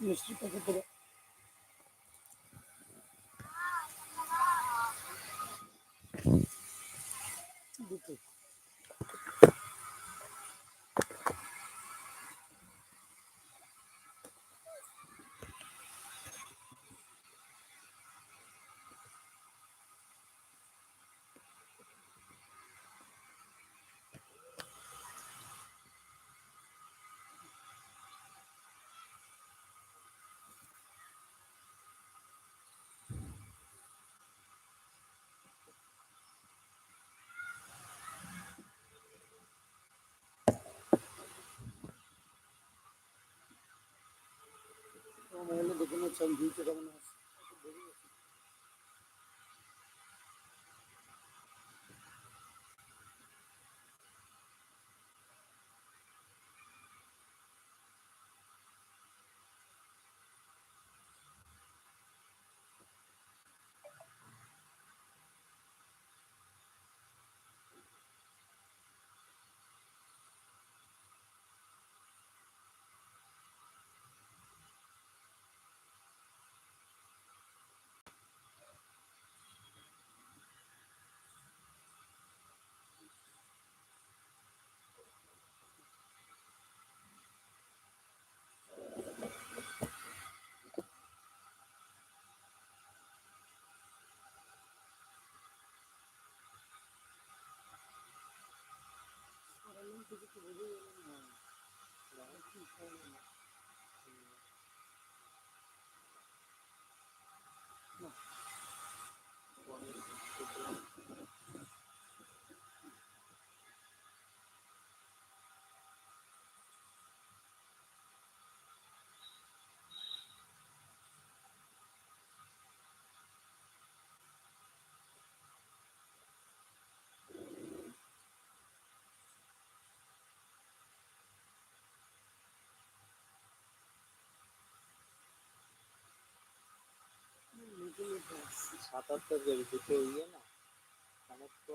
মিষ্টি প্যাকেট দেবো দুটো মোবাইলে দেখে নিচ্ছে আমি ভিউতে কেমন আছে people সাতাত্তর কেজি দুটো ইয়ে না? কানেক্ট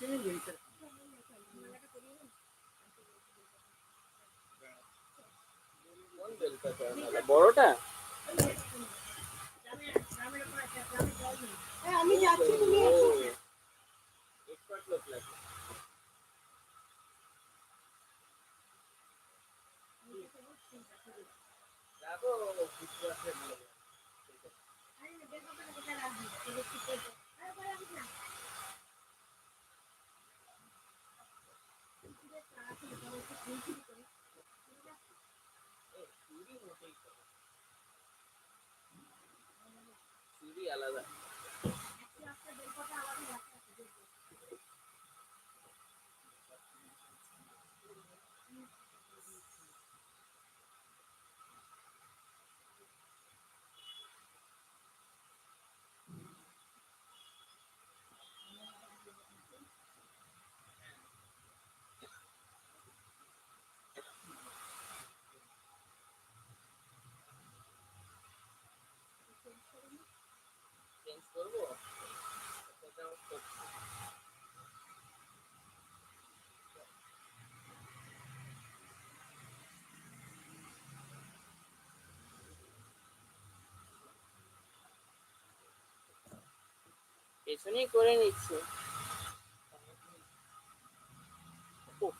করা না করবে কে রয়েছে চুরি আলাদা। পেছনেই করে নিচ্ছে উফ,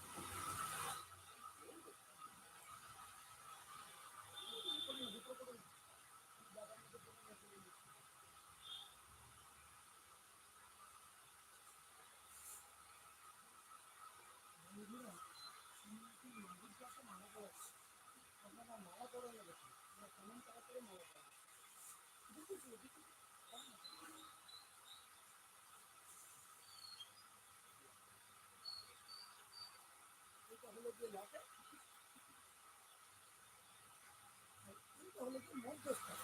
এটা হলো যে লটে এটা হলো কি মধ্যস্থল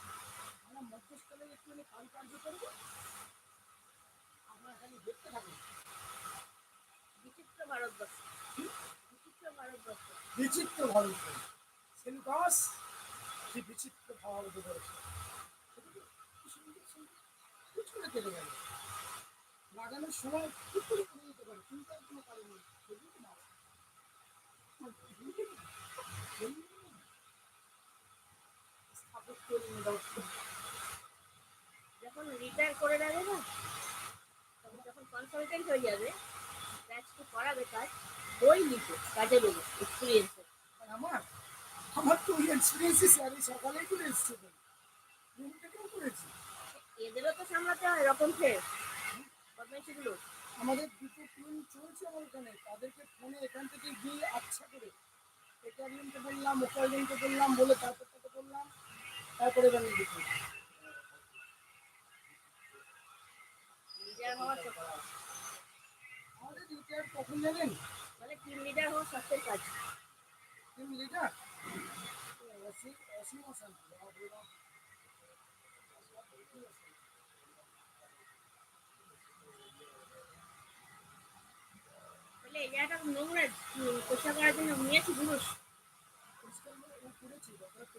আমরা মধ্যস্থলে একটু কাজ কার্য করব আপনারা খালি দেখতে থাকুন বিচিত্র ভারতবর্ষ বিচিত্র ভারতবর্ষ বিচিত্র ভারত সেলুকাস বিচিত্র ভারতবর্ষ পিছনে কেটে গেল। লাগানোর সময় করে দিতে পারে। চিন্তার কোনো কারণ নেই। যখন রিটায়ার করে যাবে না, তখন যখন কনসালটেন্ট হয়ে যাবে ব্যাচকে করাবে কাজ বই লিখে কাজে দেবে এক্সপিরিয়েন্সের আর আমার আমার তো ওই এক্সপিরিয়েন্সই এই সকালেই করে এসছে রুম থেকেও করেছি। এদেরও তো সামলাতে হয় এরকম ফের বদমাইশিগুলো আমাদের দুটো টিম চলছে আমার এখানে তাদেরকে ফোনে এখান থেকে গিয়ে আচ্ছা করে একারিয়ামকে বললাম ওকারিয়ামকে বললাম বলে তারপর তাকে বললাম তারপরে হওয়া সব আমাদের রিটায়ার কখন জানেন মানে টিম লিডার হওয়া সত্যের কাজ টিম লিডার অসীম অসীম অশান্তি বলে এই জায়গাটা খুব নোংরা উম, পরিষ্কার করার জন্য নিয়েছি পুরুষ পরিষ্কার করে ও করেছি ব্যাপারটা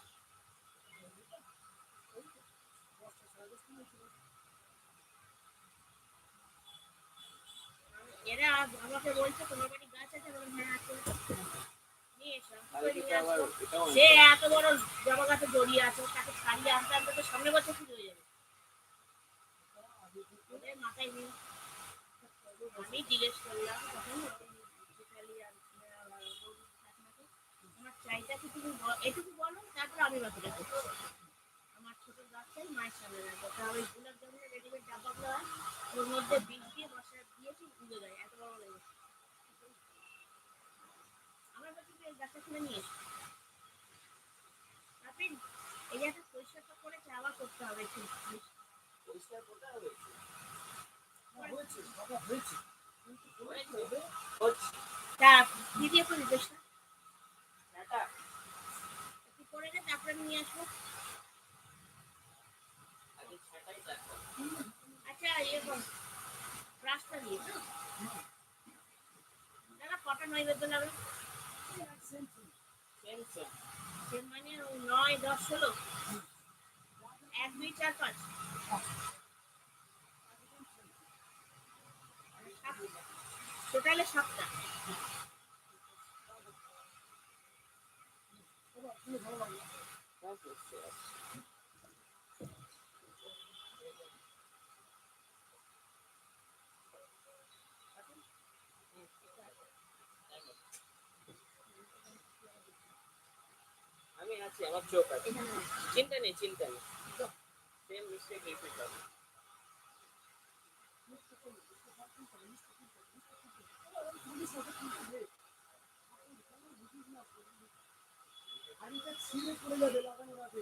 তোমার সে এত বড় জবা গাছে জড়িয়ে আছে তাকে ছাড়িয়ে আনতে আনতে তো সামনে বছর শুরু হয়ে যাবে মাথায় নেই আমি জিজ্ঞেস করলাম তখন আমার চাইটা কি তুমি এটুকু বলো, তারপর আমি বাকিটা করছি। ছোট মায়ের সামনে রাখব। তা ওই গোলাপ জামুনের রেডিমেড ডাব্বাগুলো হয়, ওর মধ্যে বীজ দিয়ে মশলা দিয়েছি উড়ে দেয় এত বড় লেগেছে আমার কাছে এই গাছটা কিনে নিয়ে আপনি এই যে একটা পরিষ্কার করেছে আবার করতে হবে একটু। পরিষ্কার করতে হবে হয়েছে বাবা হয়েছে। তা দিদি একটু নির্দেশ না করে তারপরে নিয়ে আসব আগে ছাটাই থাকবে আচ্ছা ইয়ে কর রাস্তা দিয়ে তো দাদা কটা নৈবেদ্য লাগবে সেম সেম সে মানে ওই নয় এক দুই চার টোটালে সাতটা ভালো লাগল সব বুঝতে পারছি আমি আছি আমার চোখ আছে? চিন্তা নেই চিন্তা নেই। সেম মিস্টেক রিপিট হবে হাড়িটা ছিঁড়ে পড়ে যাবে লাগানোর আগে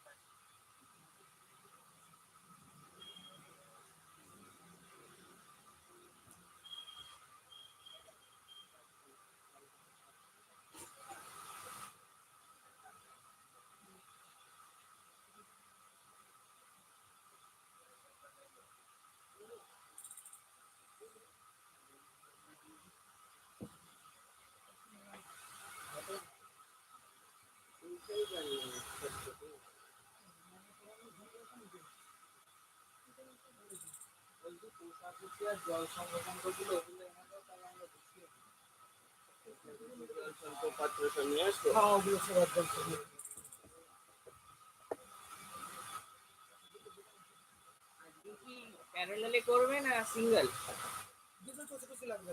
জল সংরক্ষণ করছিল ওগুলো এনে তাহলে আমরা ঢুকিয়ে দিই। জল সংকট পাত্র সব নিয়ে আসব হ্যাঁ ওগুলো সব একদম সবই। আজকে কি প্যারালালে করবে না সিঙ্গেল দুটো কচি লাগবে।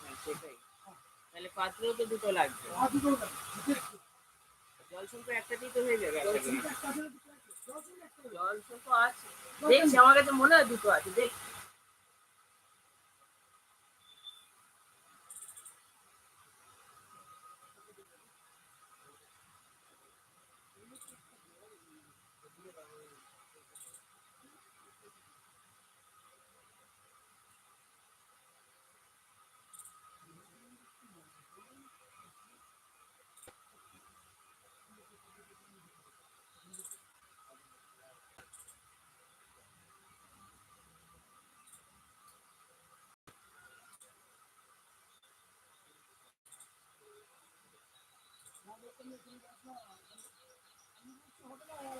হ্যাঁ সেটাই। তাহলে পাত্রও তো দুটো লাগবে। দুটো জল একটাতেই তো হয়ে যাবে। জল আছে। দেখছি আমার কাছে মনে হয় দুটো আছে। দেখ।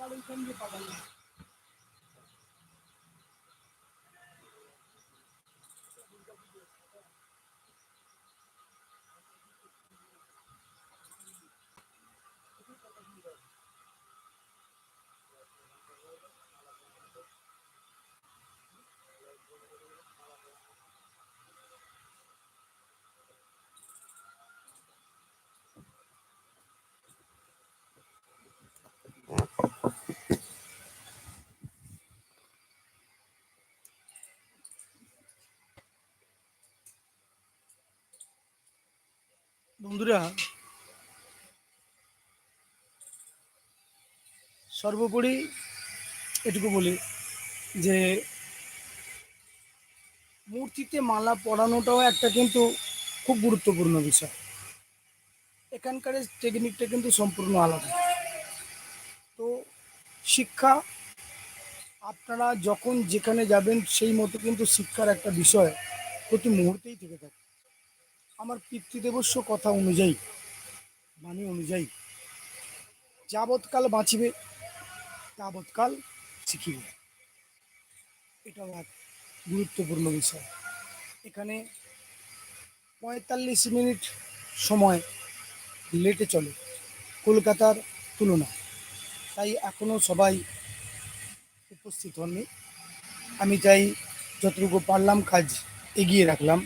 আর বন্ধুরা, সর্বোপরি এটুকু বলি যে, মূর্তিতে মালা পরানোটাও একটা কিন্তু খুব গুরুত্বপূর্ণ বিষয়। এখানকার টেকনিকটা কিন্তু সম্পূর্ণ আলাদা। তো শিক্ষা আপনারা যখন যেখানে যাবেন সেই মতো কিন্তু শিক্ষার একটা বিষয় প্রতি মুহূর্তেই থেকে থাকে। আমার পিতৃদেবস্য কথা অনুযায়ী, বাণী অনুযায়ী, যাবৎকাল বাঁচিবে, তাবৎকাল শিখিবে। এটাও এক গুরুত্বপূর্ণ বিষয়। এখানে পঁয়তাল্লিশ মিনিট সময় লেটে চলে কলকাতার তুলনা। তাই এখনও সবাই উপস্থিত হননি। আমি চাই যতটুকু পারলাম কাজ এগিয়ে রাখলাম।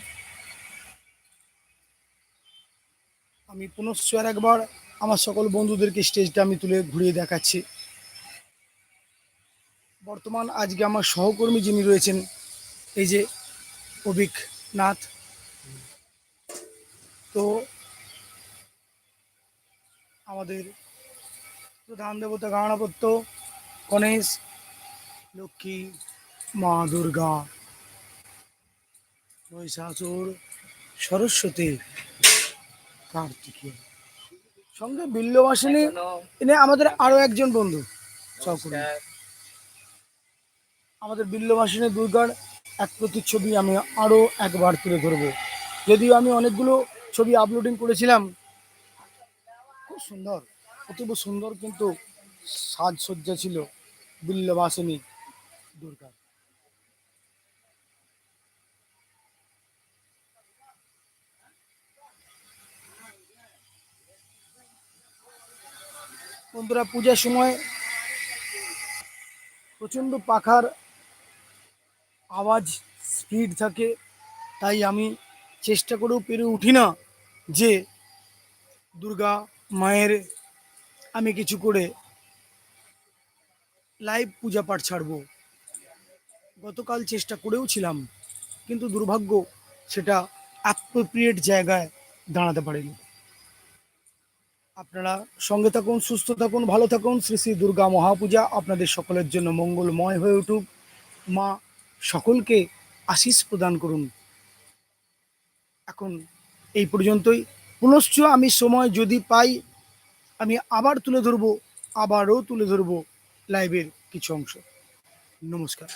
আমি পুনশ্চ আর একবার আমার সকল বন্ধুদেরকে স্টেজটা আমি তুলে ঘুরিয়ে দেখাচ্ছি। বর্তমান আজকে আমার সহকর্মী যিনি রয়েছেন, এই যে অভিক নাথ। তো আমাদের প্রধান দেবতা গণপত্য গণেশ, লক্ষ্মী, মা দুর্গা, মহিষাসুর, সরস্বতী। কার্তিকেয় সঙ্গে বিল্লবাসিনী এনে আমাদের আরও একজন বন্ধু। আমাদের বিল্লবাসিনী দুর্গার এক প্রতিচ্ছবি আমি আরও একবার তুলে ধরবো। যদিও আমি অনেকগুলো ছবি আপলোডিং করেছিলাম। খুব সুন্দর, অতীব সুন্দর কিন্তু সাজসজ্জা ছিল বিল্লবাসিনী দুর্গার। বন্ধুরা, পূজার সময় প্রচণ্ড পাখার আওয়াজ, স্পিড থাকে। তাই আমি চেষ্টা করেও পেরে উঠি না যে দুর্গা মায়ের আমি কিছু করে লাইভ পূজা পাঠ ছাড়বো। গতকাল চেষ্টা করেও ছিলাম, কিন্তু দুর্ভাগ্য সেটা অ্যাপ্রোপ্রিয়েট জায়গায় দাঁড়াতে পারেনি। আপনারা সঙ্গে থাকুন, সুস্থ থাকুন, ভালো থাকুন। শ্রী শ্রী দুর্গা মহাপূজা আপনাদের সকলের জন্য মঙ্গলময় হয়ে উঠুক। মা সকলকে আশিস প্রদান করুন। এখন এই পর্যন্তই। পুনশ্চ আমি সময় যদি পাই, আমি আবার তুলে ধরবো, আবারও তুলে ধরবো লাইভের কিছু অংশ। নমস্কার।